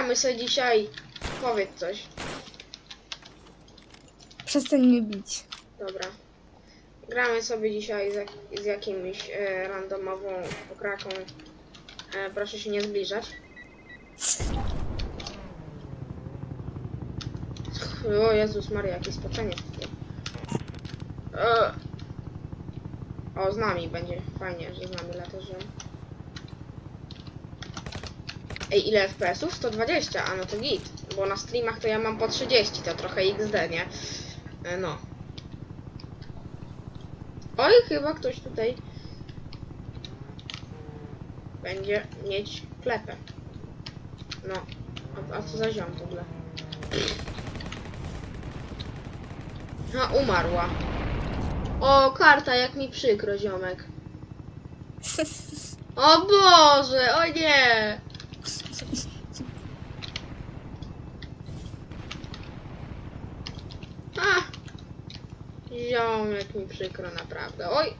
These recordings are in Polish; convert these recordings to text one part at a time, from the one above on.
Siema. Y, tutaj gramy sobie dzisiaj. Powiedz coś. Przestań mnie bić. Dobra. Gramy sobie dzisiaj z, jak, z jakimś e, randomową pokraką. E, proszę się nie zbliżać. O Jezus Maria, jakie spoczenie. E, o, z nami będzie fajnie, że z nami latarzem. Ej, ile FPS-ów? 120, a no to git. Bo na streamach to ja mam po 30, to trochę XD, nie? E, no. Oj, chyba ktoś tutaj będzie mieć klepę. No, a, a co za ziom w ogóle? A, umarła. O, karta, jak mi przykro, ziomek. O Boże, o nie! A! Ziomek mi przykro, naprawdę. Oj!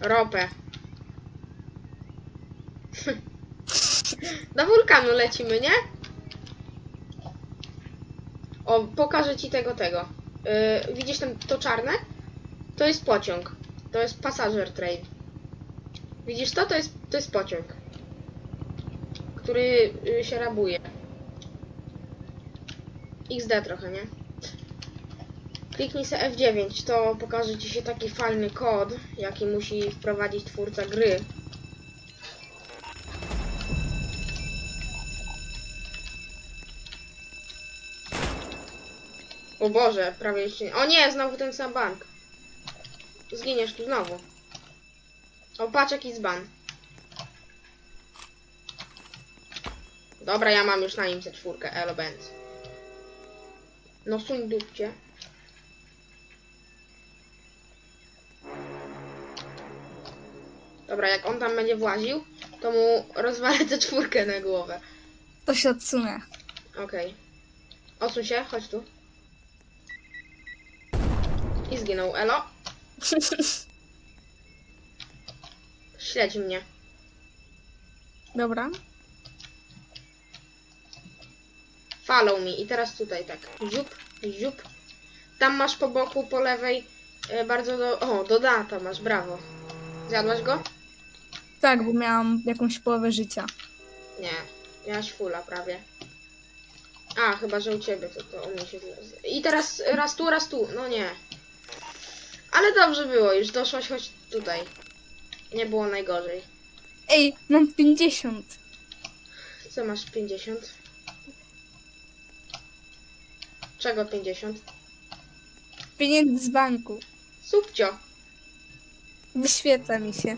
Ropę. Do wulkanu lecimy, nie? O, pokażę ci tego, tego. Yy, widzisz ten, to czarne? To jest pociąg. To jest passenger train. Widzisz to? To jest, to jest pociąg. Który y, się rabuje. XD trochę, nie? Kliknij sobie F9, to pokaże ci się taki fajny kod, jaki musi wprowadzić twórca gry. O Boże, prawie jeszcze. O nie, znowu ten sam bank. Zginiesz tu znowu. O, patrz jaki zban. Dobra, ja mam już na nim czwórkę, Elo Benz. No suń dupcie. Dobra, jak on tam będzie właził, to mu rozwalę tę czwórkę na głowę. To się odsunę. Okej. Odsuń się, chodź tu. I zginął, Elo. Śledź mnie. Dobra. Follow me. I teraz tutaj tak. Ziup, ziup. Tam masz po boku, po lewej e, bardzo do... O, do data masz, brawo. Zjadłaś go? Tak, bo miałam jakąś połowę życia. Nie. Miałaś fulla prawie. A, chyba, że u ciebie to, to u mnie się... zle- I teraz raz tu, raz tu. No nie. Ale dobrze było, już doszłaś choć tutaj. Nie było najgorzej. Ej, mam 50. Co masz 50? Czego 50? Pieniędzy z banku. Subcio. Wyświetla mi się.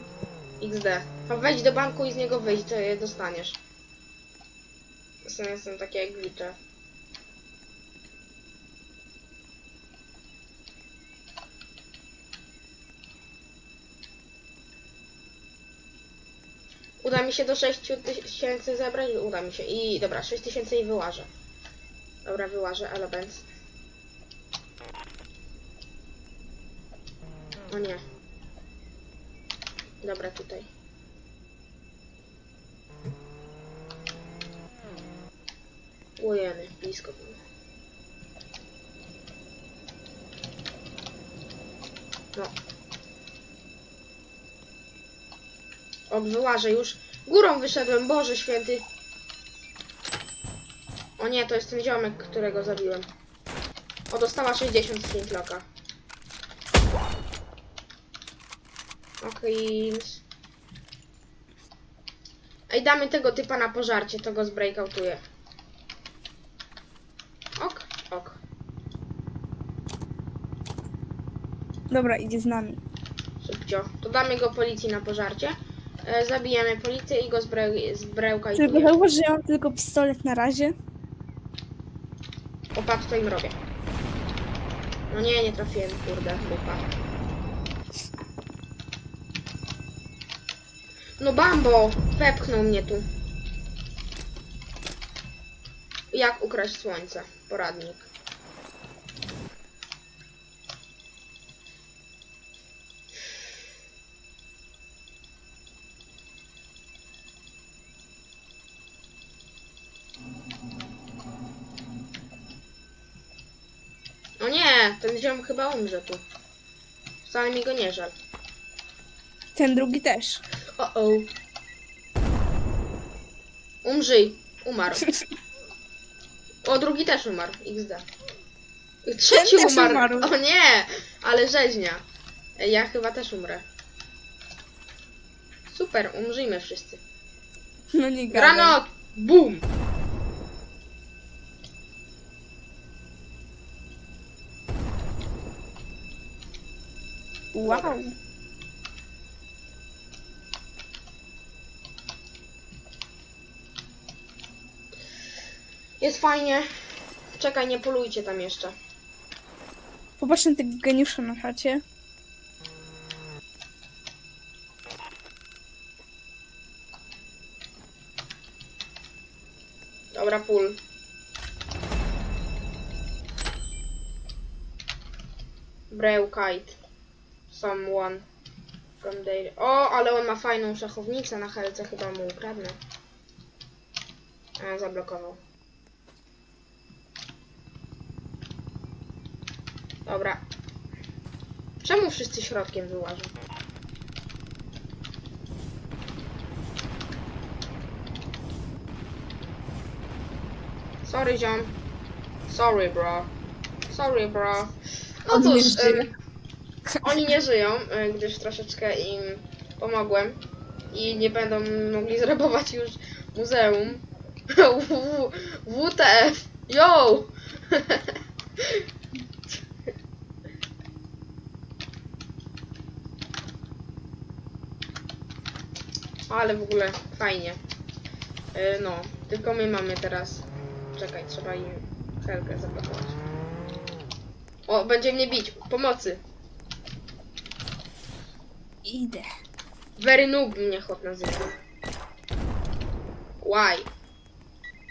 XD. A wejdź do banku i z niego wyjść, to je dostaniesz. Są jestem takie jak glicze. Uda mi się do 6 tysięcy zebrać? Uda mi się. I dobra, 6 tysięcy i wyłażę. Dobra, wyłażę, ale będę. O nie. Dobra, tutaj. Ojeny, blisko było. No. O, wyłażę już. Górą wyszedłem, Boże święty. O nie, to jest ten ziomek, którego zabiłem. O, dostała 60 z Flintlocka. Okej. Ej, damy tego typa na pożarcie, to go zbreakoutuje. Ok, ok. Dobra, idzie z nami. Subcio. To damy go policji na pożarcie. E, zabijemy policję i go zbre że ja mam tylko pistolet na razie. Popatrz, co im robię. No nie, nie trafiłem, kurde, dupa. No Bambo! Wepchnął mnie tu. Jak ukraść słońce? Poradnik. Ten ziom chyba umrze tu. Wcale mi go nie żal. Ten drugi też. O o. Umrzyj. Umarł. O, drugi też umarł. XD. Trzeci też umarł. umarł. O nie, ale rzeźnia. Ja chyba też umrę. Super, umrzyjmy wszyscy. No nie gadaj. Granat! Bum! Wow. Jest fajnie. Czekaj, nie polujcie tam jeszcze. Popatrz na tego geniusza na chacie. Dobra, pól. Brew kite. Someone from there. O, ale on ma fajną szachownicę na helce, chyba mu ukradnę. A, zablokował. Dobra. Czemu wszyscy środkiem wyłażą? Sorry, ziom. Sorry, bro. Sorry, bro. No cóż. Oni nie żyją, em, gdyż troszeczkę im pomogłem i nie będą mogli zrabować już muzeum. WTF! Yo! Ale w ogóle fajnie. E, No, tylko my mamy teraz. Czekaj, trzeba im helkę zablokować. O, będzie mnie bić. Pomocy. Idę. Very noob mnie chłop nazywa. Why?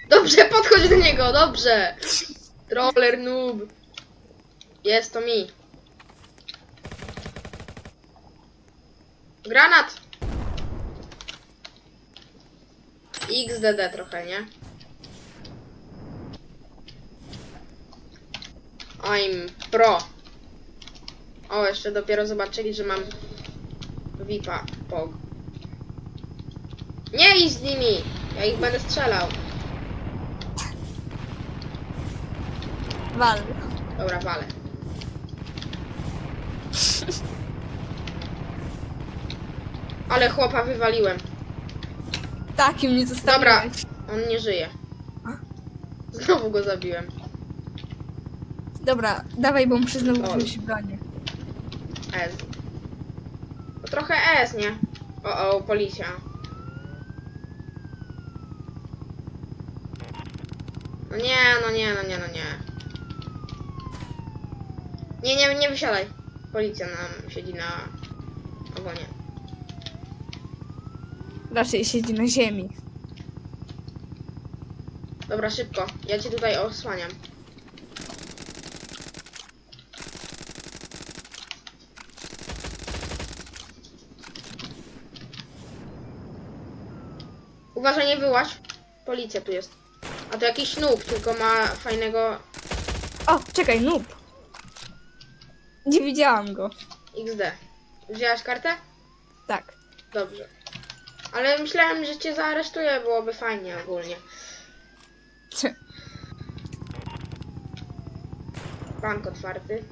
Dobrze, podchodź do niego, dobrze. Troller noob. Jest to mi. Granat. XDD trochę, nie? I'm pro. O, jeszcze dopiero zobaczyli, że mam VIPa, POG. Nie idź z nimi! Ja ich będę strzelał. Wal. Dobra, walę. Ale chłopa wywaliłem. Taki mnie zostawiłeś. On nie żyje. Znowu go zabiłem. Dobra, dawaj, bo muszę znowu wziąć bronię. S. To trochę S, nie? O, o, policja. No nie, no nie, no nie, no nie. Nie, nie, nie wysiadaj. Policja nam siedzi na ogonie. Raczej siedzi na ziemi. Dobra, szybko. Ja cię tutaj osłaniam. Uważaj, nie wyłaź. Policja tu jest. A to jakiś noob, tylko ma fajnego O, czekaj, noob. Nie widziałam go. XD. Wzięłaś kartę? Tak. Dobrze. Ale myślałem, że cię zaaresztuję, byłoby fajnie ogólnie. Cie- Bank otwarty.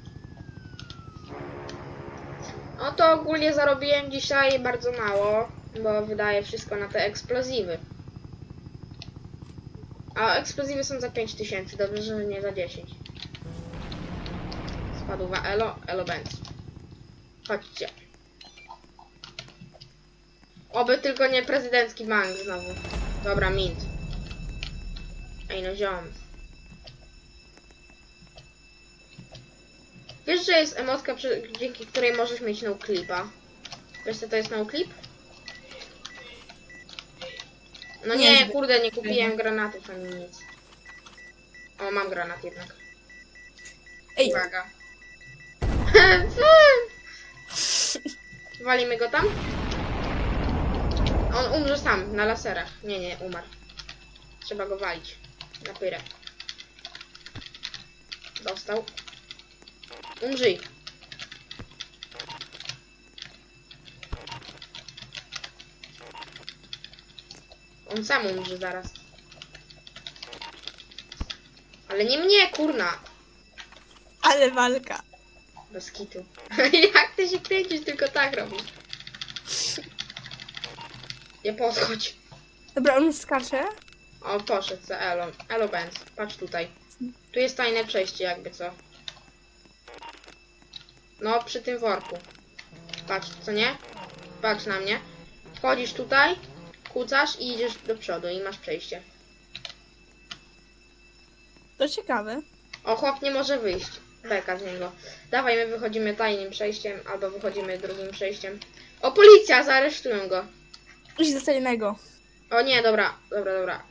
No to ogólnie zarobiłem dzisiaj bardzo mało, bo wydaję wszystko na te eksplozywy. A eksplozywy są za 5000, dobrze, że nie za 10. Spadł wa Elo, Elo Benz. Chodźcie. Oby tylko nie prezydencki bank znowu. Dobra, mint. Ej no ziom. Wiesz, że jest emotka, dzięki której możesz mieć no clipa? Wiesz co to jest no clip? No Nie, kurde, nie kupiłem granatów ani nic. O, mam granat jednak. Ej, Uwaga. Walimy go tam? On umrze sam, na laserach. Nie, nie, umarł. Trzeba go walić. Na pyrę. Dostał. Umrzyj. On sam umrze zaraz. Ale nie mnie, kurna. Ale walka. Bez kitu. Jak ty się kręcisz, tylko tak robisz. Nie podchodź. Dobra, on skacze. O, poszedł za Elo. Elo Benz, patrz tutaj. Tu jest tajne przejście, jakby co. No, przy tym worku. Patrz, co nie? Patrz na mnie. Wchodzisz tutaj, kucasz i idziesz do przodu i masz przejście. To ciekawe. O, chłop nie może wyjść. Beka z niego. Dawaj, my wychodzimy tajnym przejściem, albo wychodzimy drugim przejściem. O, policja! Zaaresztują go. Idź do tajnego. O nie, dobra, dobra, dobra.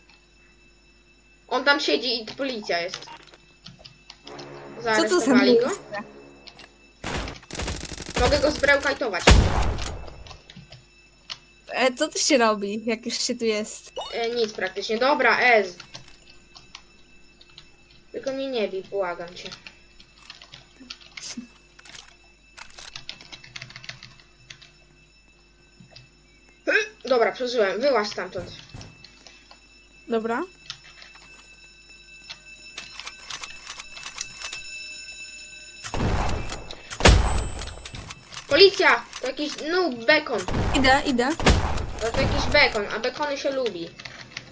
On tam siedzi i policja jest. Co to za Zaaresztowali go. miejsce? Mogę go zbrełkajtować. E, co tu się robi, jak już się tu jest? E, nic praktycznie. Dobra, Ez. Tylko mnie nie bij, błagam cię. Dobra, przeżyłem. Wyłaź stamtąd. Dobra. Policja! To jakiś noob bekon. Idę, idę. To, to jakiś bekon, a bekony się lubi.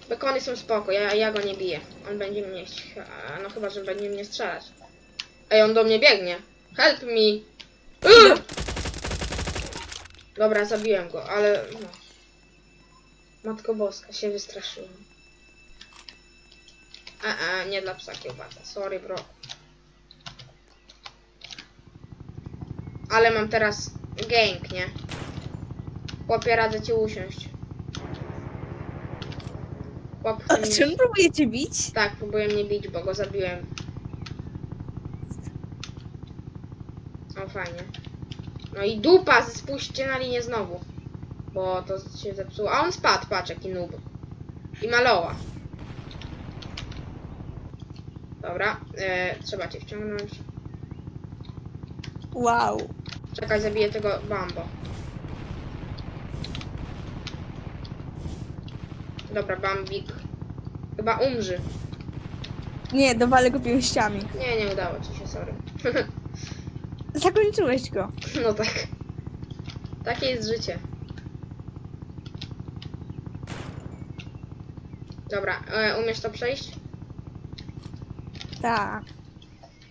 Bekony są spoko, ja, ja go nie biję. On będzie mnie... No chyba, że będzie mnie strzelać. Ej, on do mnie biegnie. Help me! Ugh! Dobra, zabiłem go, ale... No. Matko Boska, się wystraszyłem. A, a, nie dla psa kiełbasa. Sorry, bro. Ale mam teraz gang, nie? Chłopie, radzę ci usiąść. Chłop A, czy on próbuje cię bić? Tak, próbuję mnie bić, bo go zabiłem. O, fajnie. No i dupa, spójrzcie na linię znowu. Bo to się zepsuło. A on spadł, patrz jaki noob. I maloła. Dobra, e, trzeba cię wciągnąć. Wow. Czekaj, zabiję tego bambo. Dobra, bambik. Chyba umrzy. Nie, dowalę go pięściami. Nie, nie udało ci się, sorry. Zakończyłeś go. No tak. Takie jest życie. Dobra, e, umiesz to przejść? Tak.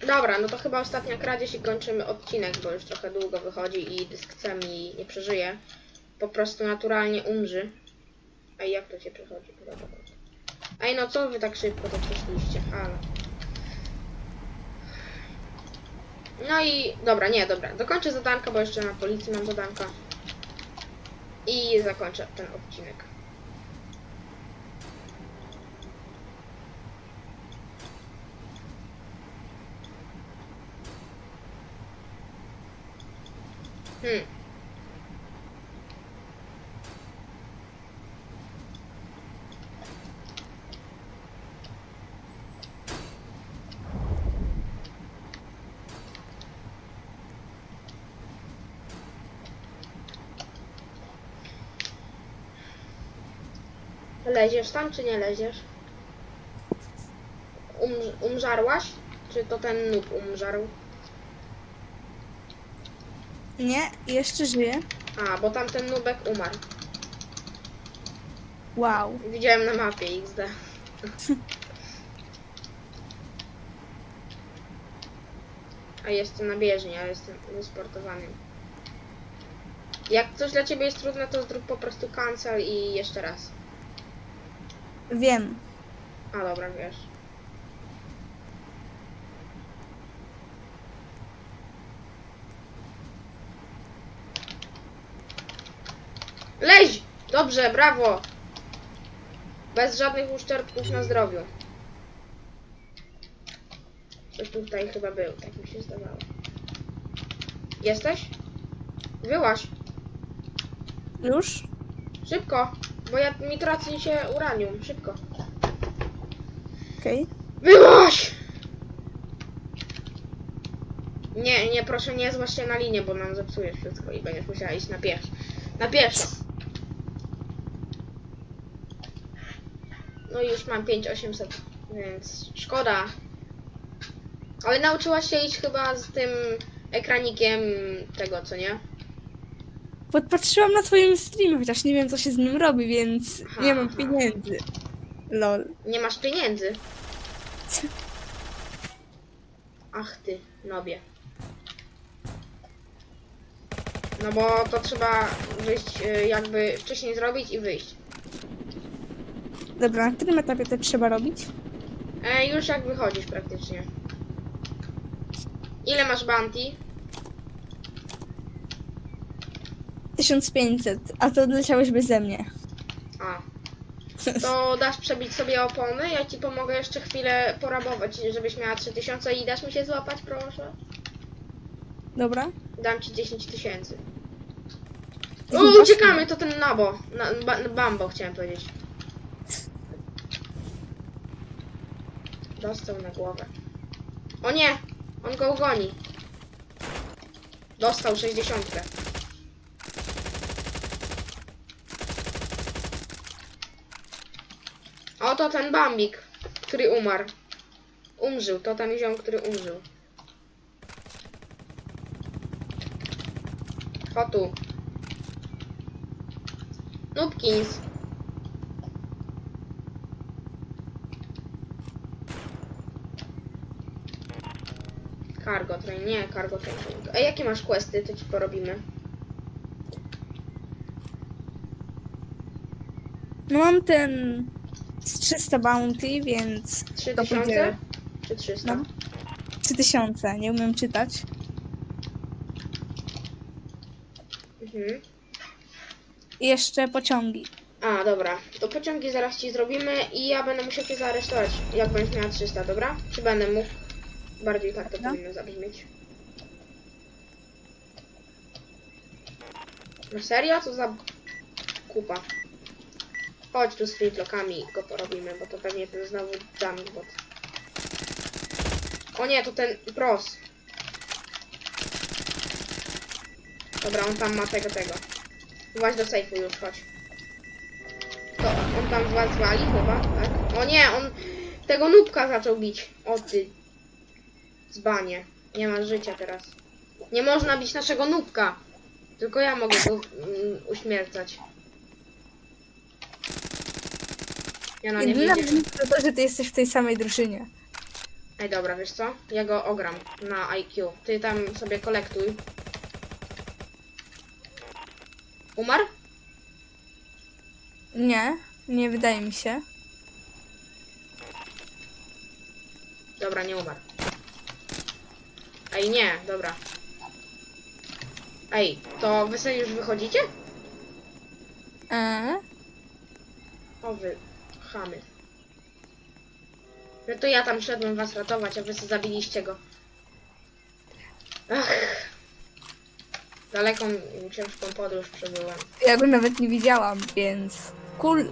Dobra, no to chyba ostatnia kradzież i kończymy odcinek, bo już trochę długo wychodzi i dysk mi nie przeżyje. Po prostu naturalnie umrzy. Ej, jak to się przechodzi? Ej, no co wy tak szybko to przeszliście? Halo. No i dobra, nie, dobra. Dokończę zadanka, bo jeszcze na policji mam zadanka. I zakończę ten odcinek. Hmm. Leziesz tam, czy nie leziesz? Um, umżarłaś? Czy to ten noob umżarł? Nie, jeszcze żyje. A, bo tamten nubek umarł. Wow. Widziałem na mapie XD. A jestem na bieżni, a jestem wysportowany. Jak coś dla ciebie jest trudne, to zrób po prostu cancel i jeszcze raz. Wiem. A dobra, wiesz. Leź! Dobrze, brawo! Bez żadnych uszczerbków na zdrowiu. Coś tutaj chyba był, tak mi się zdawało. Jesteś? Wyłaś! Już? Szybko! Bo ja mi traci się uranium. Szybko. Okej. Wyłaś! Nie, nie, proszę nie złaź się na linię, bo nam zepsujesz wszystko i będziesz musiała iść na pieszo. Na pieszo. No i już mam 5800, więc szkoda. Ale nauczyłaś się iść chyba z tym ekranikiem tego, co nie? Podpatrzyłam na twoim streamie, chociaż nie wiem co się z nim robi, więc Aha, nie mam aha. pieniędzy. Lol. Nie masz pieniędzy. Ach ty, nobie. No bo to trzeba wyjść, y, jakby wcześniej zrobić i wyjść. Dobra, na którym etapie to trzeba robić? E, już jak wychodzisz praktycznie. Ile masz bounty? 1500, a to odleciałeś beze mnie. A. To dasz przebić sobie opony, ja ci pomogę jeszcze chwilę porabować, żebyś miała 3000 i dasz mi się złapać, proszę? Dobra? Dam ci 10 tysięcy. No O, uciekamy, to ten nabo. Na, ba, bambo chciałem powiedzieć. Dostał na głowę. O nie! On go ugoni. Dostał 60. Oto ten bambik, który umarł. Umrzył, to ten ziom, który umrzył. O tu. Nubkins. Cargo train, nie, cargo train. A jakie masz questy, to ci porobimy. No mam ten z 300 bounty, więc 3000? będzie- Czy 300? No. 3000, nie umiem czytać. Mhm. I jeszcze pociągi. A, dobra. To pociągi zaraz ci zrobimy i ja będę musiał cię zaaresztować, jak będziesz miała 300, dobra? Czy będę mógł? Bardziej tak to Dobra. powinno zabrzmieć. No serio? Co za kupa? Chodź tu z flitlokami i go porobimy, bo to pewnie ten znowu jumpbot. O nie, to ten pros. Dobra, on tam ma tego, tego. Właź do sejfu już, chodź. To on tam was wali chyba, tak? O nie, on tego nubka zaczął bić. O ty. Zbanie. Nie ma życia teraz. Nie można bić naszego nubka. Tylko ja mogę go mm, uśmiercać. Ja na nie Jedyna widzę. różnica to, że ty jesteś w tej samej drużynie. Ej, dobra, wiesz co? Ja go ogram na IQ. Ty tam sobie kolektuj. Umarł? Nie, nie wydaje mi się. Dobra, nie umarł. Ej, nie, dobra. Ej, to wy sobie już wychodzicie? Eee? O wy, chamy. No to ja tam szedłem was ratować, a wy sobie zabiliście go. Ach. Daleką ciężką podróż przebyłam. Ja go nawet nie widziałam, więc cool.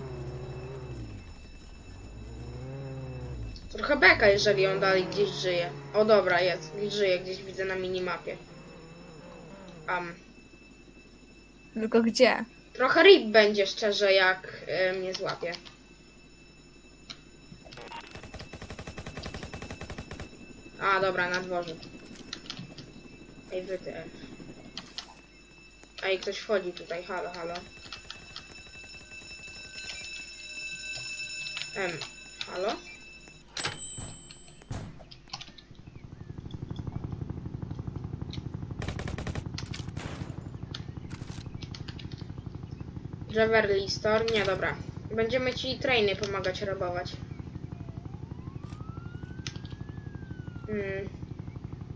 Trochę beka, jeżeli on dalej gdzieś żyje. O dobra, jest. Żyje, gdzieś widzę na minimapie. Um. Tylko gdzie? Trochę rip będzie szczerze, jak e, mnie złapie. A, dobra, na dworze. Ej, wy ty. Ej, ktoś wchodzi tutaj, halo, halo. Em, halo? Jeverly Store? Nie, dobra. Będziemy ci trainy pomagać robować. Mm.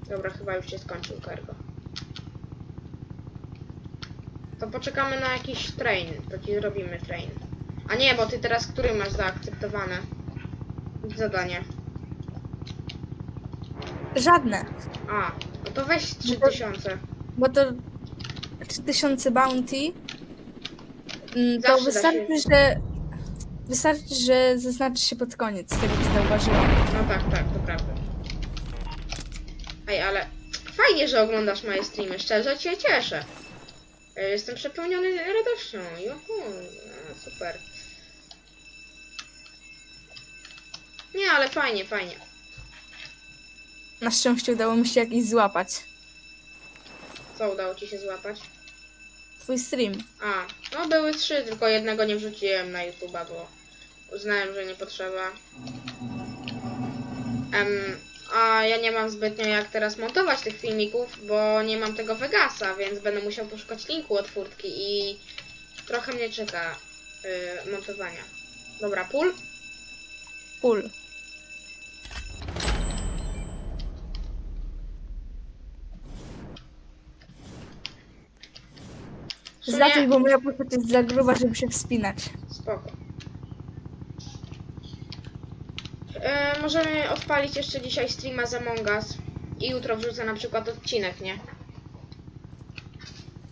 Dobra, chyba już się skończył cargo. To poczekamy na jakiś train, to ci zrobimy train. A nie, bo ty teraz który masz zaakceptowane? Zadanie. Żadne. A, no to weź 3000. Bo to 3000 bounty. Mm, To Zawsze da wystarczy, że. Wystarczy, że zaznaczy się pod koniec tego, co zauważyłam. No tak, tak, to prawda. Ej, ale fajnie, że oglądasz moje streamy, szczerze cię cieszę. E, Jestem przepełniony radością. Juhu, a, super. Nie, ale fajnie, fajnie. Na szczęście udało mi się jakiś złapać. Co udało ci się złapać? Twój stream. A, no były trzy, tylko jednego nie wrzuciłem na YouTube'a, bo uznałem, że nie potrzeba. Em, a ja nie mam zbytnio jak teraz montować tych filmików, bo nie mam tego Vegasa, więc będę musiał poszukać linku od furtki i trochę mnie czeka y, montowania. Dobra, pól. Cool. Zacząć, bo moja postać jest za gruba, żeby się wspinać. Spoko. E, możemy odpalić jeszcze dzisiaj streama z Among Us i jutro wrzucę na przykład odcinek, nie?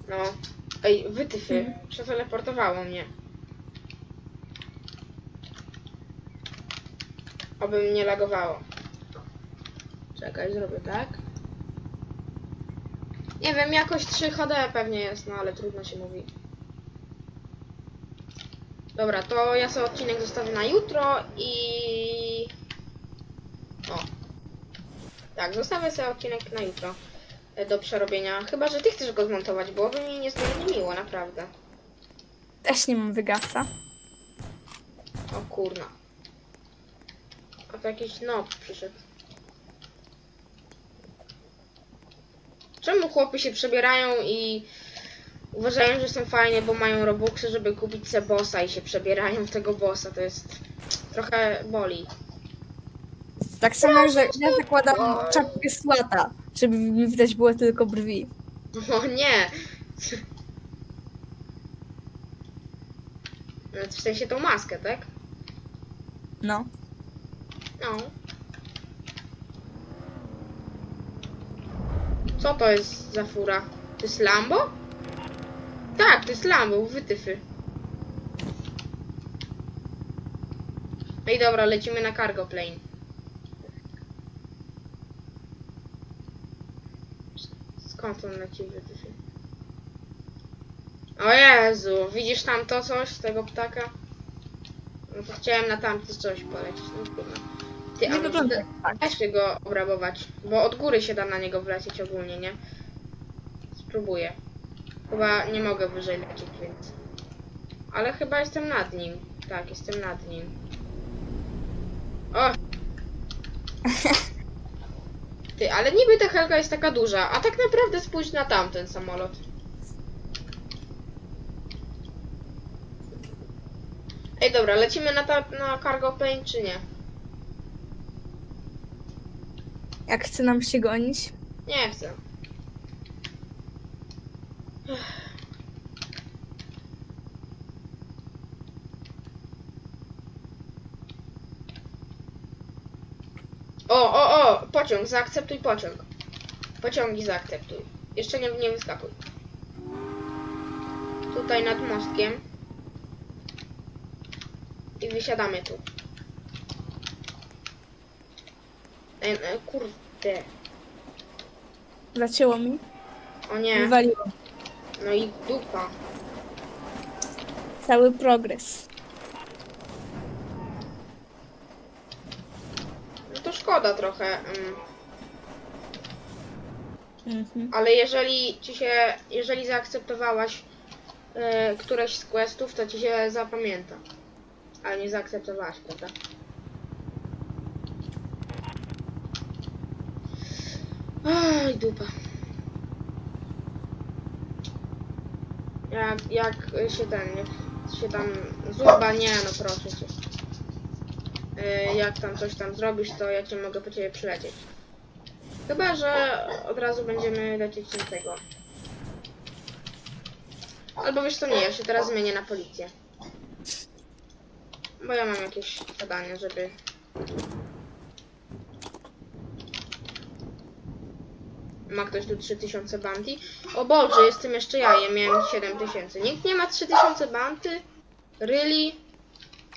No. Ej, wytyfy. Przeteleportowało mnie. Oby mnie lagowało. Czekaj, zrobię tak. Nie wiem, jakoś 3 HD pewnie jest, no ale trudno się mówi. Dobra, to ja sobie odcinek zostawię na jutro i... O. Tak, zostawię sobie odcinek na jutro e, do przerobienia. Chyba, że ty chcesz go zmontować, byłoby mi niezmiernie miło, naprawdę. Też nie mam wygasa. O kurna. A to jakiś nob przyszedł. Czemu chłopy się przebierają i uważają, że są fajne, bo mają robuxy, żeby kupić se bossa i się przebierają w tego bossa? To jest trochę boli. Tak samo że ja zakładam czapkę słata, żeby mi widać było tylko brwi. O nie! No, W sensie tą maskę, tak? No. No. Co to jest za fura? To jest Lambo? Tak, to jest Lambo, wytyfy. No i dobra, lecimy na cargo plane. Skąd on leci wytyfy? O Jezu, widzisz tam to coś tego ptaka? No to chciałem na tamty coś polecieć, no kurwa. Ty, a Nie może wygląda jak tak. da się go obrabować, bo od góry się da na niego wlecieć ogólnie, nie? Spróbuję. Chyba nie mogę wyżej lecieć, więc... Ale chyba jestem nad nim. Tak, jestem nad nim. O! Ty, ale niby ta helka jest taka duża, a tak naprawdę spójrz na tamten samolot. Ej, dobra, lecimy na, ta, na cargo plane czy nie? Jak chce nam się gonić? Nie chcę. O, o, o! Pociąg, zaakceptuj pociąg. Pociągi zaakceptuj. Jeszcze nie, nie wyskakuj. Tutaj nad mostkiem. I wysiadamy tu. Ej, e, kurde. Zacięło mi? O nie. Wywaliło. No i dupa. Cały progres. No to szkoda trochę. mm, Mhm. Ale jeżeli ci się, jeżeli zaakceptowałaś e, któreś z questów, to ci się zapamięta. Ale nie zaakceptowałaś, prawda? Aj, dupa. Jak, jak się ten, jak się tam zuba, nie no proszę cię. E, Jak tam coś tam zrobisz, to ja cię mogę po ciebie przylecieć. Chyba, że od razu będziemy lecieć na tego. Albo wiesz co, nie, ja się teraz zmienię na policję. Bo ja mam jakieś zadanie, żeby... Ma ktoś tu 3000 banty? O Boże, jestem jeszcze ja, ja miałem 7000. Nikt nie ma 3000 banty? Really?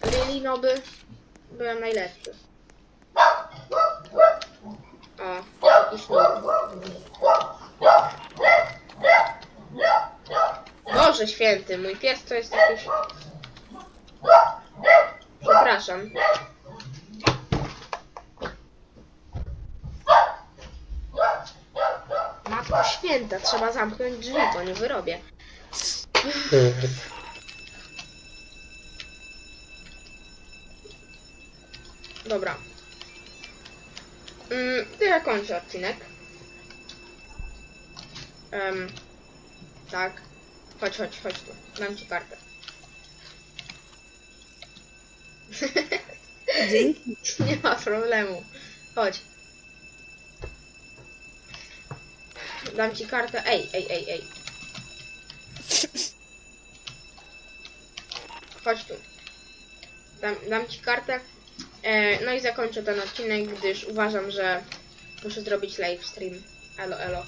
Really, noby? Byłem najlepszy. O, i. Boże święty, mój pies to jest jakiś... Przepraszam. Święta, trzeba zamknąć drzwi, bo nie wyrobię. Dobra. Mm, to ja kończę odcinek. Em, tak. Chodź, chodź, chodź tu. Dam ci kartę. Dzięki. Nie ma problemu. Chodź. Dam ci kartę. Ej, ej, ej, ej. Chodź tu. Dam, dam ci kartę. E, no i zakończę ten odcinek, gdyż uważam, że muszę zrobić live stream. Elo, elo.